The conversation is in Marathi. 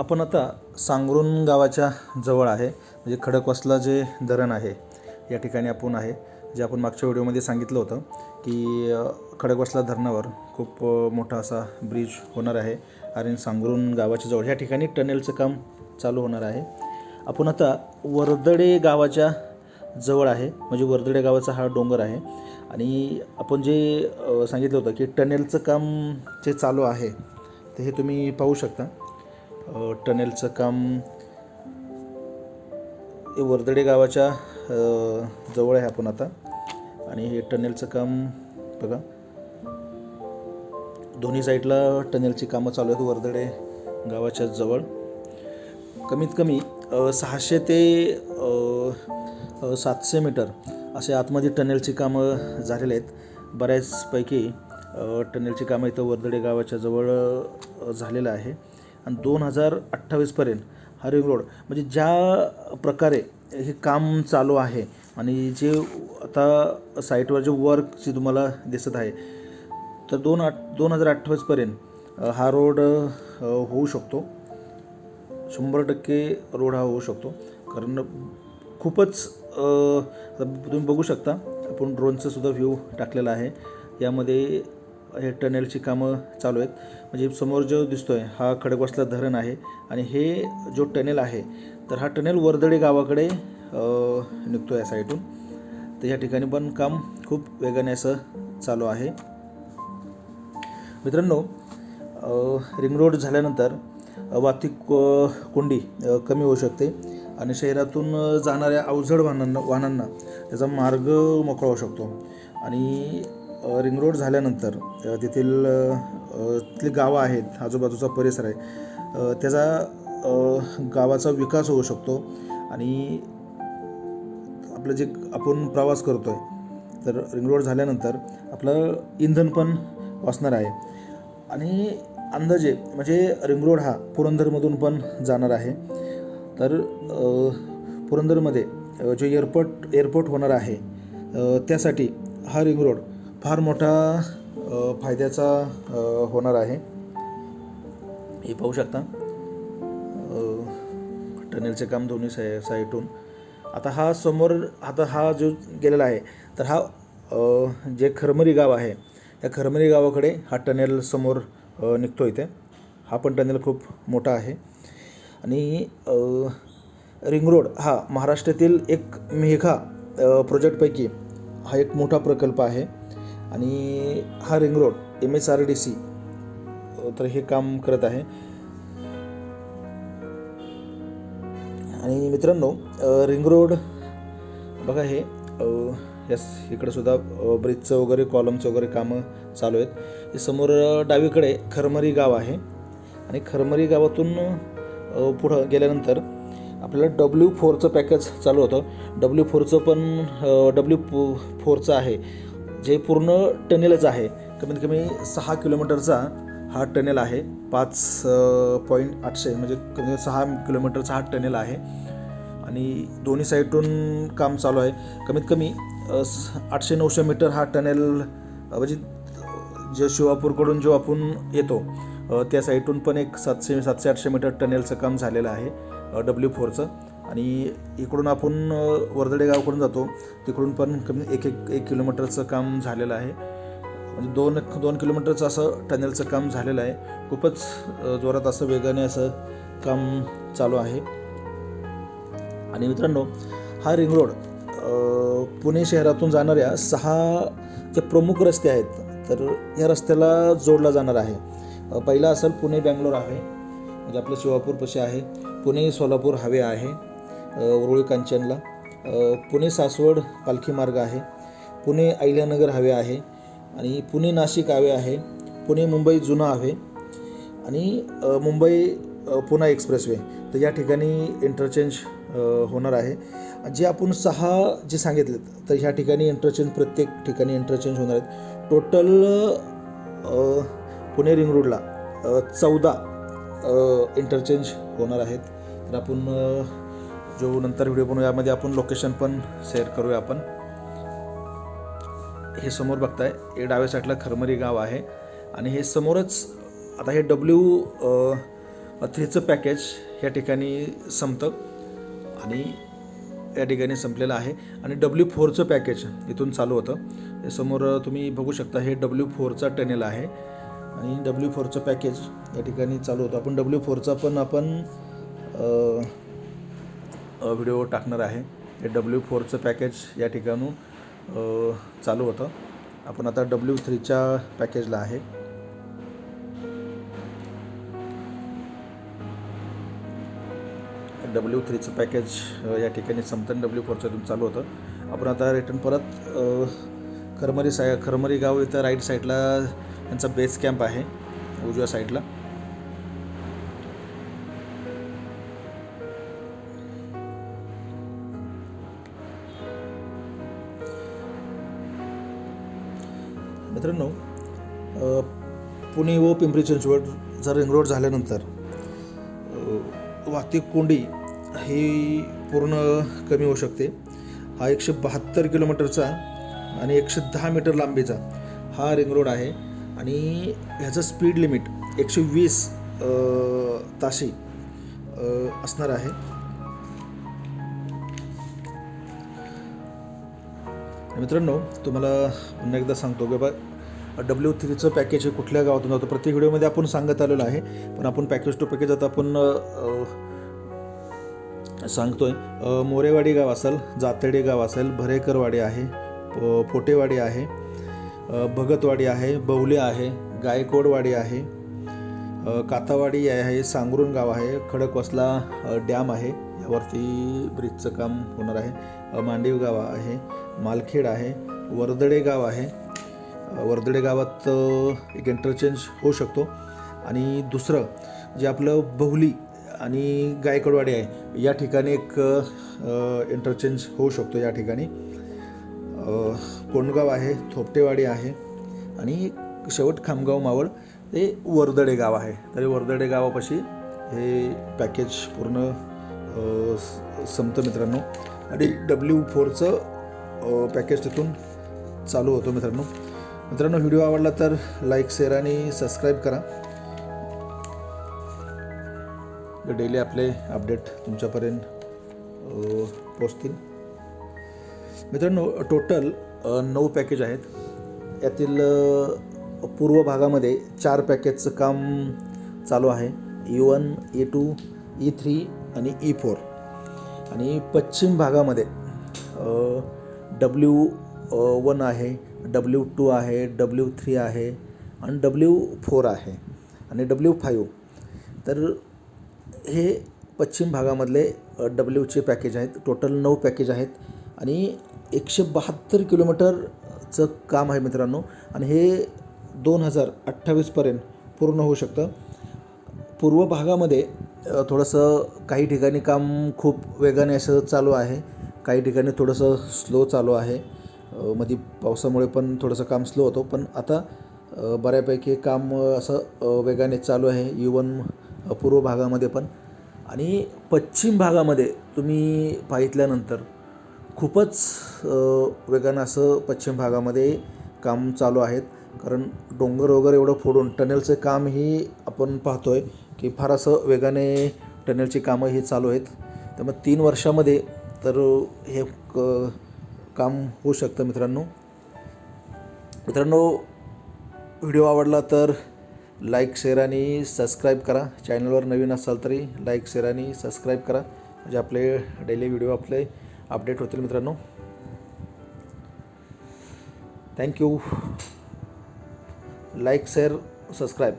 आपण आता सांगरुण गावाच्या जवळ आहे म्हणजे खडकवासला जे धरण आहे या ठिकाणी आपण आहे जे आपण मागच्या व्हिडिओमध्ये सांगितलं होतं की खडकवासला धरणावर खूप मोठा असा ब्रिज होणार आहे आणि सांगरुण गावाच्या जवळ ह्या ठिकाणी टनेलचं काम चालू होणार आहे. आपण आता वर्दडे गावाच्या जवळ आहे म्हणजे वर्दडे गावाचा हा डोंगर आहे आणि आपण जे सांगितलं होतं की टनेलचं काम जे चालू आहे ते हे तुम्ही पाहू शकता. टनेलचं काम हे वर्दडे गावाच्या जवळ आहे आपण आता. आणि हे टनेलचं काम बघा. दोन्ही साईडला टनेलची कामं चालू आहेत वर्दडे गावाच्या जवळ. कमीत कमी सहाशे ते सातशे मीटर असे आतमध्ये टनेलची कामं झालेले आहेत. बऱ्याचपैकी टनेलची कामं इथं वर्दडे गावाच्या जवळ झालेलं आहे. आणि दोन हजार अठ्ठावीसपर्यंत हा रिंग रोड. म्हणजे ज्या प्रकारे हे काम चालू आहे आणि जे आता साईटवर जे वर्क जे तुम्हाला दिसत आहे तर दोन आठ दोन हजार अठ्ठावीसपर्यंत हा रोड होऊ शकतो. शंभर टक्के रोड हा होऊ शकतो. कारण खूपच तुम्ही बघू शकता आपण ड्रोनचं सुद्धा व्ह्यू टाकलेला आहे. यामध्ये हे टनेलची कामं चालू आहेत. म्हणजे समोर जो दिसतो आहे हा खडकवासला धरण आहे आणि हे जो टनेल आहे तर हा टनेल वर्दडे गावाकडे निघतो या साईडून. तर या ठिकाणी पण काम खूप वेगाने असं चालू आहे. मित्रांनो रिंग रोड झाल्यानंतर वाहतूक कोंडी कमी होऊ शकते आणि शहरातून जाणाऱ्या अवजड वाहनांना वाहनांना त्याचा मार्ग मोकळा होऊ शकतो. आणि रिंग रोड झाल्यानंतर तेथील तिथली गावं आहेत आजूबाजूचा परिसर आहे त्याचा गावाचा विकास होऊ शकतो आणि आपलं जे आपण प्रवास करतो आहे तर रिंग रोड झाल्यानंतर आपलं इंधन पण वाचणार आहे. आणि अंदाजे म्हणजे रिंग रोड हा पुरंदरमधून पण जाणार आहे. तर पुरंदरमध्ये जो एअरपोर्ट एअरपोर्ट होणार आहे त्यासाठी हा रिंग रोड फार मोठा फायद्याचा होणार आहे. हे पाहू शकता. टनेलचे काम दोन्ही साय साईटून. आता हा समोर आता हा जो गेलेला आहे तर हा जे खरमरी गाव आहे त्या खरमरी गावाकडे हा टनेल समोर निघतो इथे. हा पण टनेल खूप मोठा आहे. आणि रिंग रोड हा महाराष्ट्रातील एक मेघा प्रोजेक्टपैकी हा एक मोठा प्रकल्प आहे. आणि हा ring road M S R D C तर हे काम करत आहे. आणि मित्रांनो रिंग रोड बघा हे यास यस सुद्धा ब्रिजचं वगैरे कॉलमचं वगैरे कामं चालू आहेत. हे समोर डावीकडे खरमरी गाव आहे. आणि खरमरी गावातून पुढं गेल्यानंतर आपल्याला डब्ल्यू फोरचं पॅकेज चालू होतं. डब्ल्यू फोरचं पण डब्ल्यू फोरचं आहे. जे पूर्ण टनेलच आहे कमीत कमी सहा किलोमीटरचा हा टनेल आहे. पाच पॉईंट आठशे म्हणजे कमी सहा किलोमीटरचा हा टनेल आहे. आणि दोन्ही साईडून काम चालू आहे. कमीत कमी स- आठशे नऊशे मीटर हा टनेल म्हणजे जे शिवापूरकडून जो आपण येतो त्या साईडून पण एक सातशे सातशे आठशे मीटर टनेलचं काम झालेलं आहे डब्ल्यू फोरचं आणि इकडून आपण वर्दडे गावाकडून जातो. तिकडून पण कमी एक एक एक किलोमीटरचं काम झालेलं आहे. म्हणजे दोन दोन किलोमीटरचं असं टनेलचं काम झालेलं आहे. खूपच जोरात असं वेगाने असं काम चालू आहे. आणि मित्रांनो हा रिंग रोड पुणे शहरातून जाणाऱ्या सहा जे प्रमुख रस्ते आहेत तर या रस्त्याला जोडला जाणार आहे. पहिला असेल पुणे बँगलोर आहे. म्हणजे आपलं शिवापूरपाशी आहे. पुणे सोलापूर हवे आहे. वरुळी कांचनला. पुणे सासवड पालखी मार्ग आहे. पुणे अहिल्यानगर हवे आहे. आणि पुणे नाशिक हवे आहे. पुणे मुंबई जुना हवे. आणि मुंबई पुणा एक्सप्रेसवे. तर या ठिकाणी इंटरचेंज होणार आहे. जे आपण सहा जे सांगितलेत तर ह्या ठिकाणी इंटरचेंज प्रत्येक ठिकाणी इंटरचेंज होणार आहेत. टोटल पुणे रिंग रोडला चौदा इंटरचेंज होणार आहेत. तर आपण जो नंतर व्हिडिओ बनवू यामध्ये आपण लोकेशन पण शेअर करूया आपण. हे समोर बघताय हे डाव्या साईडला खरमरी गाव आहे. आणि हे समोरच आता हे डब्ल्यू थ्रीचं पॅकेज या ठिकाणी संपतं. आणि या ठिकाणी संपलेलं आहे. आणि डब्ल्यू फोरचं पॅकेज इथून चालू होतं. हे समोर तुम्ही बघू शकता हे डब्ल्यू फोरचा टनेल आहे. आणि डब्ल्यू फोरचं पॅकेज या ठिकाणी चालू होतं. आपण डब्ल्यू फोरचा पण आपण व्हिडिओ टाकणार आहे. हे डब्ल्यू फोरचं पॅकेज या ठिकाणून चालू होतं. आपण आता डब्ल्यू थ्रीच्या पॅकेजला आहे. डब्ल्यू थ्रीचं पॅकेज या ठिकाणी समतन डब्ल्यू फोरचं इथून चालू होतं. आपण आता रिटर्न परत खरमरी साय खरमरी गाव इथं राईट साईडला त्यांचा बेस कॅम्प आहे उजव्या साईडला मित्रांनो पुणे व पिंपरी चिंचवड जर रिंग रोड झाल्यानंतर वाहतूक कोंडी ही पूर्ण कमी होऊ शकते. हा एकशे बहात्तर किलोमीटरचा आणि एकशे दहा मीटर लांबीचा हा रिंग रोड आहे. आणि ह्याचं स्पीड लिमिट एकशे वीस ताशी असणार आहे. मित्रांनो तुम्हाला पुन्हा एकदा सांगतो की बा डब्ल्यू थ्रीचं पॅकेज हे कुठल्या गावातून जातं? प्रत्येक व्हिडिओमध्ये आपण सांगत आलेलो आहे पण आपण पॅकेज टू पॅकेज आता आपण सांगतो सांगतोय. मोरेवाडी गाव असेल जातेडे गाव असेल भरेकरवाडी आहे फोटेवाडी पोटेवाडी आहे भगतवाडी आहे बवले आहे गायकोडवाडी आहे कातावाडी आहे सांगरुण गाव आहे खडकवासला डॅम आहे. यावरती ब्रिजचं काम होणार आहे. मांडीव गाव आहे मालखेड आहे वर्दडे गाव आहे. वर्दडे गावात एक इंटरचेंज होऊ शकतो. आणि दुसरं जे आपलं बहुली आणि गायकवाडी आहे या ठिकाणी एक इंटरचेंज होऊ शकतो या ठिकाणी. कोंडगाव आहे थोपटेवाडी आहे आणि शेवट खामगाव मावळ हे वर्दडे गाव आहे. तरी वर्दडे गावापाशी हे पॅकेज पूर्ण संपतं मित्रांनो. आणि डब्ल्यू फोरचं पॅकेज तिथून चालू होतो मित्रांनो. मित्रांनो व्हिडिओ आवडला तर लाईक शेअर आणि सबस्क्राईब करा. डेली आपले अपडेट तुमच्यापर्यंत पोचतील मित्रांनो टोटल नऊ पॅकेज आहेत. यातील पूर्व भागामध्ये चार पॅकेजचं काम चालू आहे. E one E two E three आणि e ई फोर आणि पश्चिम भागामध्ये डब्ल्यू वन आहे डब्ल्यू टू आहे डब्ल्यू थ्री आहे आणि डब्ल्यू फोर आहे आणि डब्ल्यू फाईव्ह तर हे पश्चिम भागामधले डब्ल्यूचे पॅकेज आहेत. टोटल नऊ पॅकेज आहेत. आणि एकशे बहात्तर किलोमीटरचं काम आहे मित्रांनो. आणि हे दोन हजार अठ्ठावीसपर्यंत पूर्ण होऊ शकतं. पूर्व भागामध्ये थोडंसं काही ठिकाणी काम खूप वेगाने असं चालू आहे. काही ठिकाणी थोडंसं स्लो चालू आहे. मध्ये पावसामुळे पण थोडंसं काम स्लो होतो. पण आता बऱ्यापैकी काम असं वेगाने चालू आहे. इवन पूर्व भागामध्ये पण. आणि पश्चिम भागामध्ये तुम्ही पाहितल्यानंतर खूपच वेगानं असं पश्चिम भागामध्ये काम चालू आहेत. कारण डोंगर वगैरे एवढं फोडून टनेलचं कामही आपण पाहतो आहे की फार असं वेगाने टनेलची कामं ही चालू आहेत. त्यामुळे तीन वर्षामध्ये तर हे क काम होऊ शकतं मित्रांनो. मित्रांनो व्हिडिओ आवडला तर लाईक शेअर आणि सबस्क्राईब करा. चॅनलवर नवीन असाल तरी लाईक शेअर आणि सबस्क्राईब करा. म्हणजे आपले डेली व्हिडिओ आपले अपडेट होतील मित्रांनो. Thank you. Like share subscribe.